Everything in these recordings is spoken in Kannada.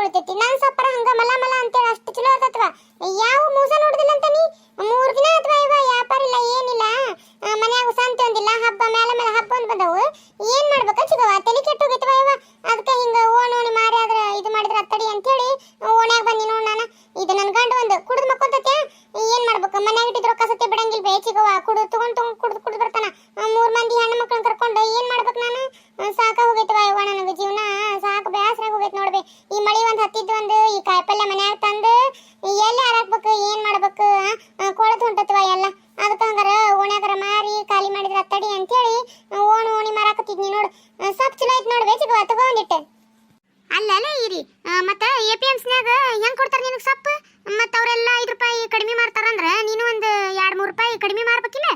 ಆ, ಹಂಗ ಉಳಿತೈತಿ ನನ್ ಸಪ್ಪರ ಹಂಗ ಮಲ ಮಲ ಅಂತೇಳಿ ಅಷ್ಟು ಚಲೋ ಇರ್ತತ್ವ ಯಾವ ಮೂಸ ನೋಡುದಿಲ್ಲ ಅಂತ ನೀ ಮೂರ್ ದಿನ ಅಥವಾ ಇವ ವ್ಯಾಪಾರ ಇಲ್ಲ ಏನಿಲ್ಲ ಆ, ಮನ್ಯಾಗ ಸಂತೆ ಒಂದಿಲ್ಲ ಹಬ್ಬ ಮೇಲೆ ಮೇಲೆ ಹಬ್ಬ ಒಂದ್ ಬಂದವು ಏನ್ ಮಾಡ್ಬೇಕ ಚಿಗವ ತಲೆ ಕೆಟ್ಟು ಹೋಗಿತ್ವ ಇವ ಅದಕ್ಕೆ ಹಿಂಗ ಓಣ್ ಓಣಿ ಮಾರಿ ಆದ್ರ ಇದು ಮಾಡಿದ್ರ ಅತ್ತಡಿ ಅಂತೇಳಿ ಓಣ್ಯಾಗ ಬಂದಿ ನೋಡ್ ನಾನು ಇದು ನನ್ ಗಂಡ ಒಂದು ಕುಡಿದ್ ಮಕ್ಕೊಂತತ್ಯ ಏನ್ ಮಾಡ್ಬೇಕು ಮನ್ಯಾಗ ಇಟ್ಟಿದ್ ರೊಕ್ಕ ಸತ್ಯ ಬಿಡಂಗಿಲ್ಲ ಬೇ ಚಿಗವ ಕುಡು ತಗೊಂಡ್ ತಗೊಂಡ್ ಕುಡ್ದು ಕುಡ್ದು ಬರ್ತಾನ ಆ, ಮೂರ್ ಮಂದಿ ಹೆಣ್ಣು ಮಕ್ಳನ್ನ ಕರ್ಕೊಂಡು ಏನ್ ಮಾಡ್ಬೇಕು ನಾನು ಆ, ಸಾಕ ಹೋಗೈತವ ಇವ ನನಗೆ ಜೀವನ ಸಾಕು ಬೇಸರ ಹೋಗೈತ್ ನೋಡ್ಬೇ ಈ ಮಳಿ ಒಂದ್ ಹತ್ತಿದ್ ಒಂದು ಈ ಕಾಯಿಪಲ್ಯ ಮನ್ಯಾಗ ತಂದು ಎಲ್ಲಿ ಹಾರಾಕ್ಬೇಕು ಏನ್ ಮಾಡ್ಬೇಕು ಕೊಳತ್ ಹೊಂಟತ್ವ ಎಲ್ಲ. ಅದಕ್ಕೆ ಹಂಗಾರ ಓಣ್ಯಾಗಾರ ಮಾರಿ ಖಾಲಿ ಮಾಡಿದ್ರ ಅತ್ತಡಿ ಅಂತೇಳಿ ಓಣ ಓಣಿ ಮಾರಾಕತ್ತಿದ್ನಿ ನೋಡು. ಸಪ್ ಚಲೋ ಐತೆ ನೋಡು ಚಿಗವ ತಗೊಂಡಿಟ್ಟೆ ಅಲ್ಲ ಇರಿ. ಮತ್ತೆ ಎ ಪಿ ಎಮ್ಸ್ನ್ಯಾಗ ಹೆಂಗ್ ಕೊಡ್ತಾರ ನಿನಗೆ ಸೊಪ್ಪು? ಮತ್ತೆ ಅವರೆಲ್ಲ ಐದು ರೂಪಾಯಿ ಕಡಿಮೆ ಮಾಡ್ತಾರಂದ್ರ ನೀನು ಒಂದು ಎರಡು ಮೂರು ರೂಪಾಯಿ ಕಡಿಮೆ ಮಾಡ್ಬೇಕಿಲ್ಲ?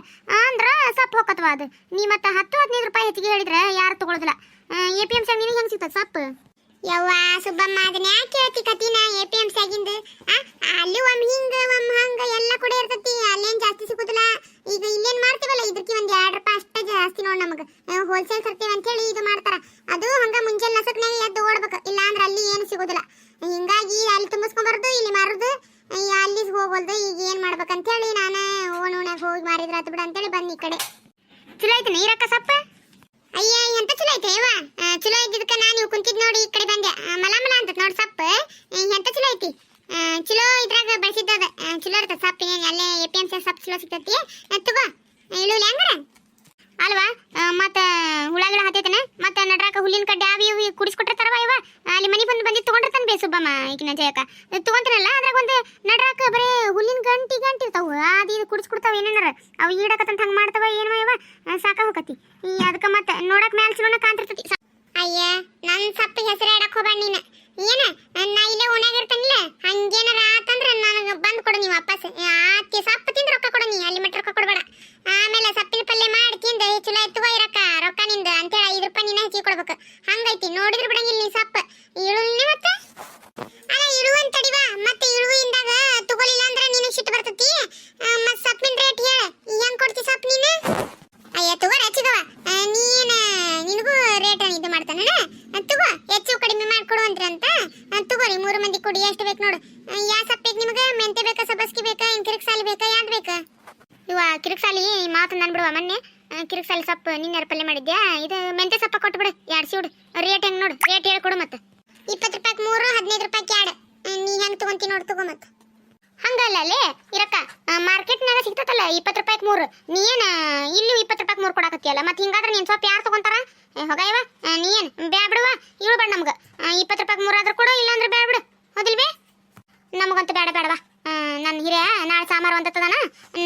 ಅಂದ್ರೆ ಸೊಪ್ಪು ಹೋಗತ್ವ ಅದು. ನೀ ಮತ್ತೆ ಹತ್ತು ಹದಿನೈದು ರೂಪಾಯಿ ಹೆಚ್ಚಿಗೆ ಹೇಳಿದ್ರೆ ಯಾರು ತೊಗೊಳೋದಿಲ್ಲ. ಎ ಪಿ ಎಮ್ಸ್ಯಾಗ ನಿನಗೆ ಹೆಂಗ್ ಸಿಗ್ತದೆ ಸೊಪ್ಪು? ಯವ್ವ, ಸುಬ್ಬಮ್ಮ, ಅದನ್ನ ಯಾಕೆ ಹೇಳ್ತಿ ಕತಿನ ಎ ಪಿ ಎಮ್ಸ್ ಆಗಿಂದ? ಅಲ್ಲಿ ಒಮ್ ಹಿಂಗ, ಒಮ್ ಹಂಗ ಎಲ್ಲ ಕೂಡ ಇರ್ತತಿ, ಅಲ್ಲೇನ್ ಜಾಸ್ತಿ ಸಿಗುದಿಲ್ಲ. ಈಗ ಇಲ್ಲೇನ್ ಮಾಡ್ತೀವಲ್ಲ ಇದಕ್ಕೆ ಒಂದ್ ಎರಡ್ ರೂಪಾಯಿ ಅಷ್ಟೇ ಜಾಸ್ತಿ ನೋಡ್ ನಮಗ. ಹೋಲ್ಸೇಲ್ ತರ್ತೀವಿ ಅಂತ ಹೇಳಿ ಇದು ಮಾಡ್ತಾರ. ಅದು ಹಂಗ ಮುಂಜಾನೆ ನಸಕ್ನಾಗ ಎದ್ದು ಓಡ್ಬೇಕು ಇಲ್ಲ ಅಂದ್ರೆ ಅಲ್ಲಿ ಏನು ಸಿಗುದಿಲ್ಲ ಹಿಂಗಾಗಿ ಅಲ್ಲಿ ತುಂಬಿಸ್ಕೊಂಬಾರ್ದು ಇಲ್ಲಿ ಮಾರುದು ಈ ಅಲ್ಲಿ ಹೋಗೋಲ್ದು ಈಗ ಏನ್ ಮಾಡ್ಬೇಕಂತ ಹೇಳಿ ನಾನು ಓಣ್ ಓಣ್ಯಾಗ ಹೋಗಿ ಮಾರಿದ್ರ ಆತು ಬಿಡ ಅಂತೇಳಿ ಬಂದ್ ಈ ಕಡೆ ಚಲೋ ಐತಿ ನೀರಕ್ಕ ಸಪ್ಪ ಅಯ್ಯ ಎಂತ ಚಲೋ ಐತೆ ಇವ ಆ, ಚಲೋ ಇದ್ದಿದ್ದಕ್ಕ ನಾನು ಇವ್ ಕುಂತಿದ್ ನೋಡಿ ಈ ಕಡೆ ಬಂದೆ ಆ, ಮಲ ಮಲ ಅಂತ ನೋಡ್ ಸಪ್ಪ ಆ, ಎಂತ ಚಲೋ ಐತಿ ಆ, ಚಲೋ ಇದ್ರಾಗ ಬೆಳೆಸಿದ್ದದ ಚಲೋ ಇರ್ತದ ಸಪ್ಪ ಏನ್ ಅಲ್ಲೇ ಎ ಪಿ ಎಂ ಸಿ ಸಪ್ ಚಲೋ ಸಿಗ್ತೈತಿ ಆ, ತಗೋ ಇಳುವಲಿ ಹಂಗಾರ ಅಲ್ವಾ ಆ, ಮತ್ತ ಹುಳಗಿಳ ಹತ್ತೈತನ ಮತ್ತ ನಡ್ರಾಕ ಹುಲ್ಲಿನ ಕಡ್ಡೆ ಅವಿ ಇವಿ ಕುಡಿಸ್ಕೊಟ್ಟಿರ್ತಾರವ ಇವ ಅಲ್ಲಿ ಮನಿ ಬಂದು ಬಂದಿ ತಗೊಂಡಿರ್ತಾನ ಬೇ ಸುಬ್ಬಮ್ಮ ಈಗಿನ ಜಯಕ ತಗೊಂತಾನಲ್ಲ ಅದ್ರಾಗ ಒಂದು ನಡ್ರಾಕ ಬರೇ ಹುಲ್ಲಿನ ಗಂಟಿ ಗಂಟಿ ಇರ್ತಾವು ಅದು ಇದು ಕುಡಿಸ್ಕೊಡ್ತಾವ ಏನೇನಾರ? ಅವು ಈಡಕತ್ತಂತ ಹಂಗ ಮಾಡ್ತಾವ ಏನವ ಇವ? ಸಾಕ ಹೋಗತಿ ಈ ಅದಕ್ಕ ಮತ್ತ ನೋಡಕ್ ಮ್ಯಾಲ ಚಲೋನ ಕಾಣ್ತಿರ್ತತಿ. ಅಯ್ಯ ನನ್ನ ಸಪ್ಪ ಹೆಸರು ಇಡಕ್ ಹೋಗ್ಬೇಡ ನೀನ. ಏನ? ನಾ ಇಲ್ಲೇ ಓಣ್ಯಾಗ ಇರ್ತಾನಿಲ್ಲ? ಹಂಗೇನಾರ ಆತಂದ್ರ ನನಗೆ ಬಂದ್ ಕೊಡು ನೀ ವಾಪಸ್. ಆಕೆ ಸಪ್ಪ ತಿಂದ್ರೆ ರೊಕ್ಕ ಕೊಡು ನೀ, ಅಲ್ಲಿ ಮಟ್ಟ ರೊಕ್ಕ ಕೊಡಬೇಡ. ಆಮೇಲೆ ಸಪ್ಪಿನ ಪಲ್ಯ ಮಾಡಿ ತಿಂದ ಚಲೋ ಎತ್ತುವ ಇರಕ್ಕ ರೊಕ್ಕ ನಿಂದ ಅಂತೇಳಿ ಐದು ರೂಪಾಯಿ ನೀನ ಹೆಚ್ಚಿಗೆ ಕೊಡ್ಬೇಕು ಹಂಗೈತಿ ನೋಡಿದ್ರ ಬಿಡಂಗಿಲ್ಲ ನೀ ಸಪ್ಪ ಇಳುಲ್ನೇ ಮತ್ತ ಅಲ್ಲ ಇಳುವನ್ ತಡಿವಾ ಮತ್ತೆ ಇಳುವಿಂದಾಗ ತಗೊಲಿಲ್ಲ ಅಂದ್ರ ನೀನು ಸಿಟ್ಟು ಬರ್ತತಿ ಆ, ಮತ್ತ್ ಸಪ್ಪಿನ ರೇಟ್ ಹೇಳ ಹೆಂಗ್ ಕೊಡ್ತಿ ಸಪ್ ನೀನು ಅಯ್ಯ ತಗೋ ರಚಿಗವ ನೀನ ನಿನಗೂ ರೇಟ್ ಮಾಡ್ತಾನ ತಗೋ ಹೆಚ್ಚು ಕಡಿಮೆ ಮಾಡ್ಕೊಡು ಅಂದ್ರ ಅಂತ ಆ, ತಗೋರಿ ಮೂರು ಮಂದಿ ಕುಡಿ ಎಷ್ಟು ಬೇಕು ನೋಡು. ಯಾ ಸಪ್ ನಿಮಗೆ? ಮೆಂತೆ ಬೇಕಾ ಸಬಸ್ಗಿ ಬೇಕಾ ಏನು ಕಿರಿಕ್ ಸಾಲಿ ಬೇಕಾ ಯಾವ್ದು ಬೇಕಾ? ಇವ ಕಿರಿಕ್ ಸಾಲಿ ಮಾತು ಬಿಡುವ ಮೊನ್ನೆ. ಕಿರಿಕ್ ಸಾಲಿ ಸೊಪ್ಪು ನಿನ್ನೆ ಪಲ್ಯ ಮಾಡಿದ್ಯಾ? ಇದು ಮೆಂತೆ ಸೊಪ್ಪ ಕೊಟ್ಬಿಡು ಎರಡು ಸಿಡು. ರೇಟ್ ಹೆಂಗ್ ನೋಡು ರೇಟ್ ಹೇಳ್ಕೊಡು ಮತ್ತೆ. ಇಪ್ಪತ್ತು ರೂಪಾಯಿ ಮೂರು ಹದಿನೈದು ರೂಪಾಯಿ ಎರಡು. ನೀ ಹೆಂಗ್ ತೊಗೊಂತೀನಿ ನೋಡಿ ತಗೋ ಮತ್ತೆ. ಹಂಗಲ್ಲ ಇರಕ್ಕ ಮಾರ್ಕೆಟ್ನಾಗ ಸಿಗ್ತತಲ್ಲ ಇಪ್ಪತ್ತು ರೂಪಾಯಿಗೆ ಮೂರು. ನೀ ಏನ ಇಲ್ಲಿ ಇಪ್ಪತ್ತು ರೂಪಾಯಿಗೆ ಮೂರು ಕೊಡಕತ್ತಿಯಲ್ಲ? ಮತ್ತೆ ಹಿಂಗಾದ್ರೆ ನೀನ್ ಸ್ವಲ್ಪ ಯಾರು ತಗೊಂತಾರ? ಹೊಗಾಯವ ಹೋಗ ಇವ ಆ, ನೀ ಏನ್ ಬ್ಯಾ ಬಿಡುವ? ಇಳು ಬೇಡ ನಮ್ಗೆ. ಇಪ್ಪತ್ತು ರೂಪಾಯಿಗೆ ಮೂರು ಆದ್ರೂ ಕೊಡು ಇಲ್ಲಾಂದ್ರೆ ಬಿಡು. ಹೌದಿಲ್ ಬೇ ನಮಗಂತೂ ಬೇಡ ಬೇಡವಾ ಹಿರಿಯ ನಾಳೆ ಸಾಮಾರು ಅಂತದನ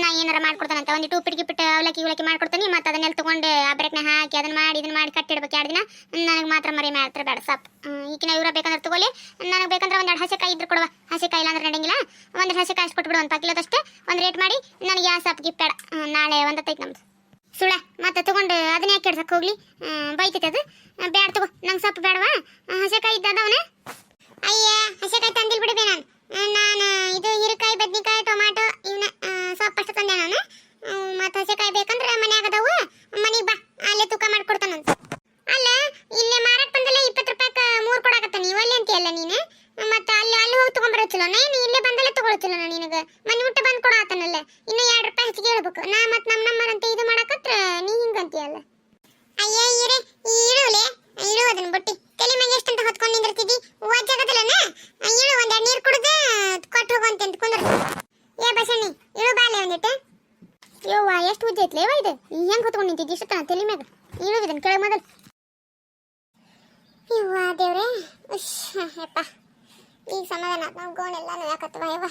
ನಾ ಏನಾರ ಮಾಡ್ಕೊಡ್ತಾನಂತ ಟೂ ಉಪ್ಪಿಟ್ಟು ಗಿಪ್ಪಿಟ್ಟು ಅವಲಕ್ಕಿ ಉಲಕ್ಕಿ ಮಾಡ್ಕೊಡ್ತೀನಿ, ಮತ್ತೆ ಅದನ್ನೆಲ್ಲ ತಗೊಂಡು ಆ ಬ್ರೇಕ್ನ ಹಾಕಿ ಅದನ್ನ ಮಾಡಿ ಇದನ್ನ ಮಾಡಿ ಕಟ್ಟಿಡ್ಬೇಕು ಎರಡು ದಿನ. ನನಗೆ ಮಾತ್ರ ಮರಿ ಮಾಡ್ತಾರೆ ಬೇಡ, ಸಪ್. ಈಗಿನ ಇವ್ರ ಬೇಕಂದ್ರೆ ತಗೊಳ್ಳಿ. ನನಗೆ ಬೇಕಂದ್ರೆ ಒಂದೆರಡು ಹಸೆಕಾಯಿ ಇದ್ರೆ ಕೊಡುವ. ಹಸೆಕಾಯಿ ಇಲ್ಲ ಅಂದ್ರೆ ನಡೆಯಂಗಿಲ್ಲ ಒಂದು ಹಸೆಕಾಯಿ ಕೊಟ್ಬಿಡು, ಒಂದು ಅಷ್ಟೇ. ಒಂದು ರೇಟ್ ಮಾಡಿ, ನನಗೆ ಯಾವ ಸಪ್ ಗಿಫ್ಟ್ ಬೇಡ. ನಾಳೆ ಒಂದತ್ತೈತೆ ನಮ್ದು. ಸುಳ ಮತ್ತೆ ತಗೊಂಡು ಅದನ್ನ ಯಾಕೆ ಕೆಡ್ಸಕ್ಕೆ ಹೋಗ್ಲಿ? ಬೈತೈತೆ ಅದು. ಬೇಡ ತಗೋ, ನಂಗೆ ಸಪ್ ಬೇಡವಾ? ಹಸೆಕಾಯಿ ಇದ್ದದವನ ಅಯ್ಯ, ಹಸೆಕಾಯಿ ತಂದಿಲ್ ಬಿಡಬೇ ನಾನು. ನಾನು ಇದು ಹೀರೆಕಾಯಿ, ಬದ್ನಿಕಾಯಿ, ಟೊಮಾಟೊ ಇವನ್ನ ಸೊಪ್ಪು ತಂದೆ ನಾನು. ಮತ್ತೆ ಹಸೆಕಾಯಿ ಬೇಕಂದ್ರೆ ಮನ್ಯಾಗ ಅದಾವು. ಮನೆಗೆ ಬಾ, ಅಲ್ಲೇ ತೂಕ ಮಾಡ್ಕೊಡ್ತಾನಂತ ಅಲ್ಲ ಇಲ್ಲೇ ಮಾರಕ್ ಬಂದಲ್ಲ ಇಪ್ಪತ್ತು ರೂಪಾಯಿಗೆ ಮೂರು ಕೊಡಾಕತ್ತ ನೀವು ಅಲ್ಲಿ ಅಂತೀಯಲ್ಲ ನೀನು ಮತ್ತೆ ಅಲ್ಲಿ ಅಲ್ಲಿ ಹೋಗಿ ತಗೊಂಬರೋ ಚಲೋ ನೀನು ಇಲ್ಲೇ ಬಂದಲ್ಲೇ ತಗೊಳ್ಳೋ ಚಲೋ ನಿನಗೆ ಮನೆ ಮುಟ್ಟ ಬಂದು ಕೊಡಾತನಲ್ಲ ಇನ್ನು ಎರಡು ರೂಪಾಯಿ ಹೆಚ್ಚಿಗೆ ಹೇಳ್ಬೇಕು ನಾ ಮತ್ತೆ ನಮ್ಮ ನಮ್ಮರಂತ ಇದು ಮಾಡಕತ್ರ ನೀ ಹಿಂಗಂತೀಯಲ್ಲ ಅಯ್ಯ ಇರೆ ಇಳುಲೆ ಇಳು ಅದನ್ನ ಬುಟ್ಟಿ ತಲೆ ಮ್ಯಾಗ ಎಷ್ಟಂತ ಹೊತ್ಕೊಂಡು ನಿಂದಿರ್ತಿದ್ದಿ ಓಜಾಗದಲ್ಲನ ಇಳು ಒಂದೆರಡು ನೀರು ಕುಡ್ದ ಕೊಟ್ಟು ಹೋಗಂತ ಅಂತ ಕುಂದ್ರ ಏ ಬಸಣ್ಣಿ ಇಳು ಬಾಲೆ ಒಂದಿಟ್ಟು ಯವ್ವ ಎಷ್ಟು ಉದ್ದ ಐತ್ಲೆ ಯವ್ವ ಇದು ಹೆಂಗ್ ಹೊತ್ಕೊಂಡು ನಿಂತಿದ್ದಿ ಇಷ್ಟ ತಲೆ ಮ್ಯಾಗ ಇಳು ಇದನ್ನ ಕೆಳಗೆ ಮೊದಲು ಯವ್ವ ದೇವ್ರೆ ಉಶ್ ಯಪ್ಪ ಈಗ ಸಮಾಧಾನ ಗೋಣೆಲ್ಲ ನೋಯಾಕತ್ತವ ಯವ್ವ?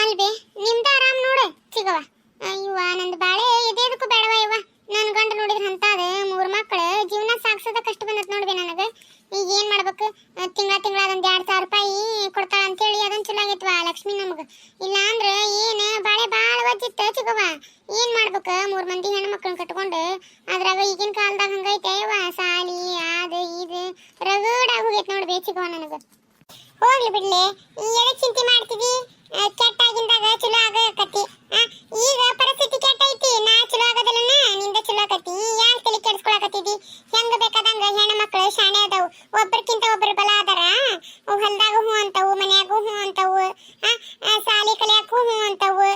ಅಲ್ಬೇ, ನಿಮ್ದ ಆರಾಮ್ ನೋಡು ಸಿಗವ ಅಯ್ಯವ ನಂದು ಬಾಳೆ ಇದೇದಕ್ಕೂ ಬೇಡವ ಯವ್ವ. ನನ್ನ ಗಂಡ ನೋಡಿದ್ರೆ ಅಂತಾದ, ಮೂರು ಮಕ್ಕಳು ಜೀವನ ಸಾಗ್ಸೋದ ಕಷ್ಟ ಬಂದತ್ ನೋಡ್ಬಿ ನನಗೆ. ಈಗ ಏನು ಮಾಡ್ಬೇಕು? ತಿಂಗಳ ತಿಂಗಳ ಅದೊಂದು ಎರಡು ಸಾವಿರ ರೂಪಾಯಿ ಕೊಡ್ತಾಳ ಅಂತೇಳಿ ಅದೊಂದು ಚಲೋ ಆಗೈತ್ವ ಲಕ್ಷ್ಮಿ ನಮ್ಗೆ. ಇಲ್ಲ ಅಂದ್ರೆ ಏನು ಬಾಳೆ ಭಾಳ ವಜ್ಜಿತ್ತು ಚಿಗವ್ವ. ಏನು ಮಾಡ್ಬೇಕು? ಮೂರು ಮಂದಿ ಹೆಣ್ಣು ಮಕ್ಕಳನ್ನ ಕಟ್ಕೊಂಡು ಅದ್ರಾಗ ಈಗಿನ ಕಾಲದಾಗ ಹಂಗೈತೆ ಯವ್ವ. ಸಾಲಿ ಅದು ಇದು ರಗಡಾಗಿ ಹೋಗೈತೆ ನೋಡ್ಬಿ ಚಿಗವ್ವ ನನಗೆ. ಹೋಗ್ಲಿ ಬಿಡ್ಲಿ. ಎದಕ್ಕೆ ಚಿಂತೆ ಮಾಡ್ತಿದಿ? ಕೆಟ್ಟಾಗಿಂದಾಗ ಚಲೋ ಆಗಕತ್ತಿ. ಈಗ ಪರಿಸ್ಥಿತಿ ಕೆಟ್ಟ ಐತಿ ನಾ ಚಲೋ ಆಗೋದಲ್ಲನ? ನಿಂದ ಚಲೋ ಆಗತ್ತಿ ಯಾಕೆ ತಲೆ ಕೆಡಿಸ್ಕೊಳಕತ್ತಿದ್ದಿ ಹೆಂಗ ಬೇಕಾದಂಗ ಹೆಣ್ಣು ಮಕ್ಕಳು ಶಾಣೆ ಅದಾವು. ಒಬ್ಬರಿಗಿಂತ ಒಬ್ಬರು ಬಲ ಅದಾರ. ಹೊಲ್ದಾಗ ಹೂ ಅಂತವು, ಮನ್ಯಾಗು ಹೂ ಅಂತವು. ಸಾಲಿ ಕಲಿಯಾಕು ಹೂ ಅಂತವು.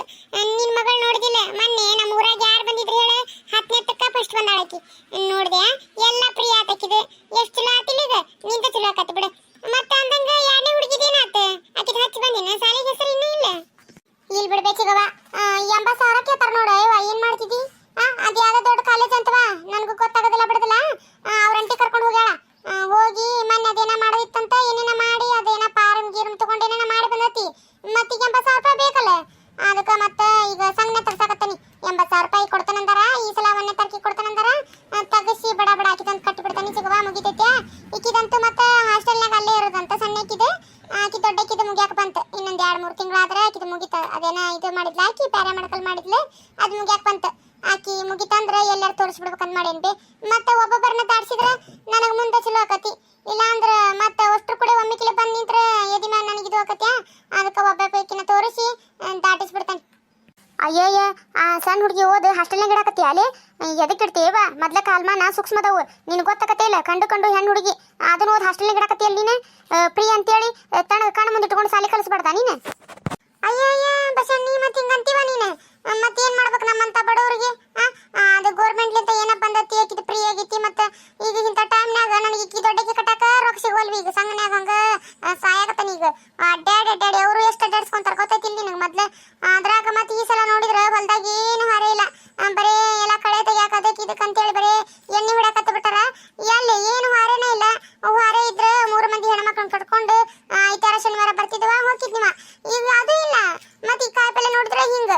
ನಿನ್ ಮಗಳು ನೋಡಿದಿಲ್ಲ? ಮೊನ್ನೆ ನಮ್ಮ ಊರಾಗ ಯಾರು ಬಂದಿದ್ರು ಹೇಳ? ಹತ್ತನೇ ತಕ್ಕ ಫಸ್ಟ್ ಬಂದಾಳಕಿ. ನೋಡಿದೆ, ಎಲ್ಲ ಪ್ರಿಯ ಆತಕಿದು. ಎಷ್ಟು ಚಲೋ ಆತಿಲ್ಲ ಈಗ? ನಿಂದ ಚಲೋ ಆಕತ್ತಿ ಬಿಡು. ಇದು ಮಾಡಿದ್ಲ, ಆಕಿ ಪ್ಯಾರಾಮೆಡಿಕಲ್ ಮಾಡಿದ್ಲು, ಅದ್ ಮುಗ್ಯಾಕ ಬಂತ. ಆಕಿ ಮುಗಿತಂದ್ರ ಎಲ್ಲಾರು ತೋರಿಸ್ಬಿಡ್ಬೇಕಂತ ಮಾಡೇನ್ ಬಿ. ಮತ್ತೆ ಒಬ್ಬೊಬ್ಬರನ್ನ ದಾಡ್ಸಿದ್ರ ನನಗೆ ಮುಂದೆ ಚಲೋ ಆಕತಿ. ಇಲ್ಲಾಂದ್ರ ಮತ್ತೆ ಅಷ್ಟ್ರು ಕೂಡ ಒಮ್ಮಿಕಿಲೆ ಬಂದ್ ನಿಂತ್ರ ಎದಿ ಮ್ಯಾಲ ನನಗೆ ಇದು ಆಕತ್ಯಾ? ಅದಕ್ಕೆ ಒಬ್ಬ ಪೈಕಿನ ತೋರಿಸಿ ದಾಟಿಸ್ಬಿಡ್ತಾನೆ. ಅಯ್ಯಯ್ಯ, ಆ, ಸಣ್ಣ ಹುಡುಗಿ ಓದು ಹಾಸ್ಟೆಲ್ನಾಗ ಇಡಾಕತ್ತಿ ಅಲ್ಲಿ? ಎದಕ್ಕೆ ಇಡ್ತೀವ ಮೊದ್ಲ ಕಾಲ್ಮಾನ ಸೂಕ್ಷ್ಮದವು. ನಿನಗೆ ಗೊತ್ತಾಕತ್ತೆ ಇಲ್ಲ, ಕಂಡು ಕಂಡು ಹೆಣ್ಣು ಹುಡುಗಿ. ಅದನ್ನ ಓದ್ ಹಾಸ್ಟೆಲ್ನಾಗ ಇಡಾಕತ್ತಿ ಅಲ್ಲಿ ನೀನು? ಅಂತೇಳಿ ತಣ್ಣ ಕಣ್ಣು ಮುಂದೆ ಇಟ್ಕೊಂಡು ಸಾಲಿ ಕಲಿಸ್ಬಾರ್ದ ನೀನು? ಅಯ್ಯಯ್ಯ ಬಸಣ್ಣ, ನೀ ಮತ್ತೆ ಹಿಂಗಂತೀವ ನೀನು? ಮತ್ತೆ ಏನ್ ಮಾಡ್ಬೇಕು ನಮ್ಮಂತ ಬಡವರಿಗೆ? ಅದು ಗೌರ್ಮೆಂಟ್ಲಿಂತ ಏನಪ್ಪ ಬಂದತಿ ಆಕಿದ ಫ್ರೀ ಆಗೈತಿ, ಮತ್ತೆ ಈಗ ಇಂಥ ಟೈಮ್ನಾಗ ನನಗೆ ಇಕ್ಕಿ ದೊಡ್ಡಕ್ಕೆ ಕಟ್ಟಾಕ ರೊಕ್ಕ ಸಿಗೋಲ್ವಿ ಈಗ, ಸಂಘನ್ಯಾಗ ಹಂಗ ಸಾಯಾಗತ್ತಾನ ಈಗ. ಅಡ್ಡಾಡಿ ಆ, ಐತಾರ ಶನಿವಾರ ಬರ್ತಿದ್ವ ಹೋಗಿದ್ನಿವ ಈಗ ಅದು ಇಲ್ಲ. ಮತ್ತೆ ಈ ಕಾಯಿಪಲ್ಲೆ ನೋಡಿದ್ರೆ ಹಿಂಗ.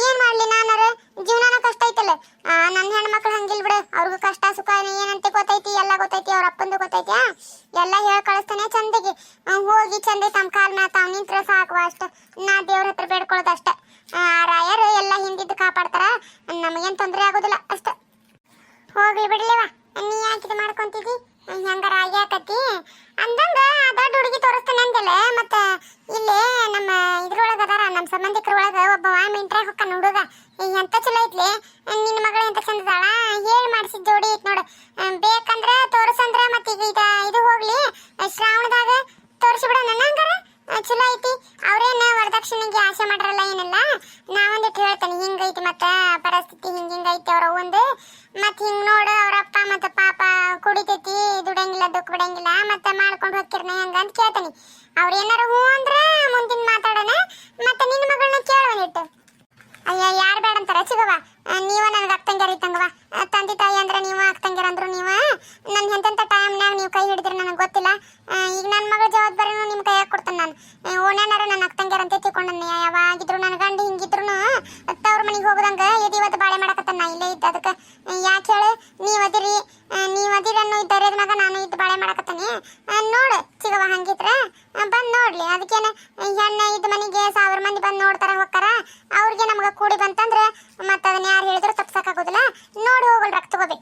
ಏನ್ ಮಾಡ್ಲಿ ನಾನಾರ? ಜೀವನಾನ ಕಷ್ಟ ಐತಲ್ಲ. ನನ್ನ ಹೆಣ್ಮಕ್ಳು ಹಂಗಿಲ್ ಬಿಡು. ಅವ್ರಿಗೂ ಕಷ್ಟ ಸುಖ ಏನಂತ ಗೊತ್ತೈತಿ? ಎಲ್ಲ ಗೊತ್ತೈತಿ ಅವ್ರ ಅಪ್ಪಂದು ಗೊತ್ತೈತಿ? ಎಲ್ಲ ಹೇಳಿ ಕಳಿಸ್ತಾನೆ ಚಂದಗೆ. ಹೋಗಿ ಚಂದ ತಮ್ಮ ಕಾಲ್ ನಾ ತಾವ್ ನಿಂತ್ರ ಸಾಕುವ ಅಷ್ಟ. ನಾ ದೇವ್ರ ಹತ್ರ ಬೇಡ್ಕೊಳ್ಳೋದು ಆ, ರಾಯರು ಎಲ್ಲ ಹಿಂದಿದ್ದು ಕಾಪಾಡ್ತಾರ ನಮಗೇನ್ ತೊಂದರೆ ಆಗೋದಿಲ್ಲ ಅಷ್ಟ ಹೋಗ್ಲಿ ಬಿಡ್ಲಿವ ನೀ ಯಾಕೆ ಇದು ಮಾಡ್ಕೊಂತಿದಿ ಹೆಂಗಾರ ಆಗಿ ಆಕತಿ ಅಂದಂಗ ಆ ದೊಡ್ಡ ಹುಡುಗಿ ತೋರಿಸ್ತಾನೆ ಅಂದಲ್ಲ ಮತ್ತ ಇಲ್ಲಿ ನಮ್ಮ ಇದ್ರೊಳಗ ಅದಾರ ನಮ್ಮ ಸಂಬಂಧಿಕರೊಳಗ ಒಬ್ಬ ಮಿಂಟ್ರೆ ಹೊಕ್ಕ ಹುಡುಗ ಎಂತ ಚಲೋ ಐತ್ಲಿ ನಿನ್ನ ಮಗಳು ಎಂತ ಚಂದದಾಳ? ಹೇಳಿ ಮಾಡಿಸಿದ ಜೋಡಿ ಐತ್ ನೋಡು. ಬೇಕಂದ್ರ ತೋರ್ಸಂದ್ರ ಮತ್ತ ಈಗ ಇದ, ಇದು ಹೋಗ್ಲಿ. ಶ್ರಾವಣದಾಗ ತೋರ್ಸಿ ಬಿಡ ನನ್ನ ಹಂಗಾರ ಚಲೋ ಐತಿ. ಅವ್ರೇನ ವರದಕ್ಷಿಣೆಗೆ ಆಸೆ ಮಾಡ್ರಲ್ಲ ಏನಲ್ಲ. ನಾವೊಂದಿಟ್ಟು ಹೇಳ್ತೇನೆ ಹಿಂಗೈತಿ ಮತ್ತ, ಪರಿಸ್ಥಿತಿ ಹಿಂಗ ಹಿಂಗೈತಿ ಅವ್ರ ಒಂದು. ಮತ್ತೆ ಹಿಂಗ್ ನೋಡು, ಅವ್ರ ಅಪ್ಪ ಮತ್ತ ಪಾಪ ಕುಡಿತೈತಿ, ದುಡಂಗಿಲ್ಲ ದುಃಖ ಬಿಡಂಗಿಲ್ಲ ಮತ್ತೆ ಮಾಡ್ಕೊಂಡು ಹೋಗ್ತಿರ್ನ ಹೆಂಗ ಅಂತ ಕೇಳ್ತೇನೆ. ಅವ್ರ ಏನಾರ ಹ್ಞೂ ಅಂದ್ರ ಮುಂದಿನ ಮಾತಾಡೋಣ. ಮತ್ತೆ ನಿನ್ನ ಮಗಳನ್ನ ಕೇಳೋನಿಟ್ಟು ಅಯ್ಯ ಯಾರು ಬೇಡ ಅಂತಾರ ಚಿಗವ ನೀವ ನನಗೆ ಅಕ್ಕಂಗ್ಯಾರ ಇತ್ತಂಗವ ಆ, ತಂದೆ ತಾಯಿ ಅಂದ್ರೆ ನೀವು ಅಕ್ಕಂಗ್ಯಾರ ಅಂದ್ರು ನೀವು. ನನ್ನ ಎಂತೆಂಥ ಟೈಮ್ನಾಗ ನೀವು ಕೈ ಹಿಡಿದ್ರೆ ನನಗೆ ಗೊತ್ತಿಲ್ಲ. ಈಗ ನನ್ನ ಮಗಳ ಜವಾಬ್ದಾರಿನೂ ನಿಮ್ಮ ಕೈಯಾಗ ಕೊಡ್ತಾನೆ ನಾನು. ಓಣ್ಯಾನಾರ ನನ್ನ ಅಕ್ಕಂಗ್ಯಾರ ಅಂತ ತಿಳ್ಕೊಂಡನ್ನ ಯಾವಾಗಿದ್ರು ನನ್ನ ಗಂಡ ಹಿಂಗಿದ್ರು ತವ್ರ ಮನೆಗೆ ಹೋಗದಂಗ ಎದಿವತ್ತು ಬಾಳೆ ಮಾಡಕತ್ತಾನ ನಾ ಇಲ್ಲೇ ಇದ್ದ ಅದಕ್ಕೆ. ಯಾಕೆ ಹೇಳು? ನೀವು ಅದಿರಿ. ನೀವು ಅದಿರನ್ನು ಧೈರ್ಯದ ಮಗ ನಾನು ಇದ್ದು ಬಾಳೆ ಮಾಡಕತ್ತಾನೆ. ನೋಡು ಸಿಗವ ಹಂಗಿದ್ರ ಬಂದು ನೋಡ್ಲಿ. ಅದಕ್ಕೇನ ಹೆಣ್ಣು ಇದ್ದ ಮನೆಗೆ ಸಾವಿರ ಮಂದಿ ಬಂದು ನೋಡ್ತಾರ, ಹೋಗ್ತಾರ. ಅವ್ರಿಗೆ ನಮ್ಗೆ ಕೂಡಿ ಬಂತಂದ್ರೆ, ಮತ್ತೆ ಅದನ್ನ ಯಾರು ಹೇಳಿದ್ರು ತಪ್ಸಕ್ಕಾಗೋದಿಲ್ಲ. ನೋಡಿ ಹೋಗಲ್ ರೊಕ್ಕ ತಗೋಬಿ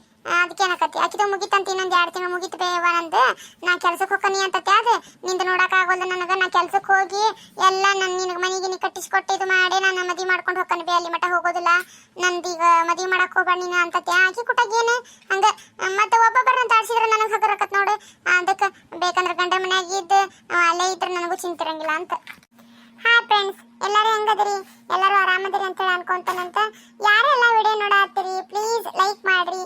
ಏನಕತ್ತಿ ಆಕಿದು ಮುಗಿತಂತ ಇನ್ನೊಂದು ಎರಡು ತಿಂಗಳು ಮುಗಿತು ಬೇವ ನಂದು. ನಾ ಕೆಲ್ಸಕ್ಕೆ ಹೋಗ್ಕನಿ ಅಂತ ತ್ಯಾದೆ ನಿಂದು ನೋಡೋಕ್ಕಾಗೋಲ್ಲ ನನಗೆ. ನಾ ಕೆಲ್ಸಕ್ಕೆ ಹೋಗಿ ಎಲ್ಲ ನನ್ನ ನಿನಗೆ ಮನೆಗೆ ನೀ ಕಟ್ಟಿಸ್ಕೊಟ್ಟು ಇದು ಮಾಡಿ ನಾನು ಮದುವೆ ಮಾಡ್ಕೊಂಡು ಹೋಗ್ಕನಿ ಬೇ. ಅಲ್ಲಿ ಮಠ ಹೋಗೋದಿಲ್ಲ. ನಂದೀಗ ಮದುವೆ ಮಾಡಕ್ಕೆ ಹೋಗ್ಬೇಡ ನೀನು ಅಂತ ಆಕಿ ಕುಟಾಗೇನು ಹಂಗ ಮತ್ತೆ ಒಬ್ಬೊಬ್ಬರನ್ನ ತಾಡ್ಸಿದ್ರೆ ನನಗೆ ಹಗರಕತ್ ನೋಡಿ. ಅದಕ್ಕೆ ಬೇಕಂದ್ರೆ ಗಂಡ ಮನ್ಯಾಗ ಇದ್ದು ಅಲ್ಲೇ ಇದ್ರೆ ನನಗೂ ಚಿಂತಿರಂಗಿಲ್ಲ ಅಂತ. ಹಾಯ್ ಫ್ರೆಂಡ್ಸ್ ಎಲ್ಲರೂ ಹೆಂಗದಿರಿ? ಎಲ್ಲರೂ ಆರಾಮದಿರಿ ಅಂತ ಹೇಳಿ ಅನ್ಕೊಂತಾನಂತ. ಯಾರೆಲ್ಲ ವಿಡಿಯೋ ನೋಡತ್ತೀರಿ ಪ್ಲೀಸ್ ಲೈಕ್ ಮಾಡ್ರಿ.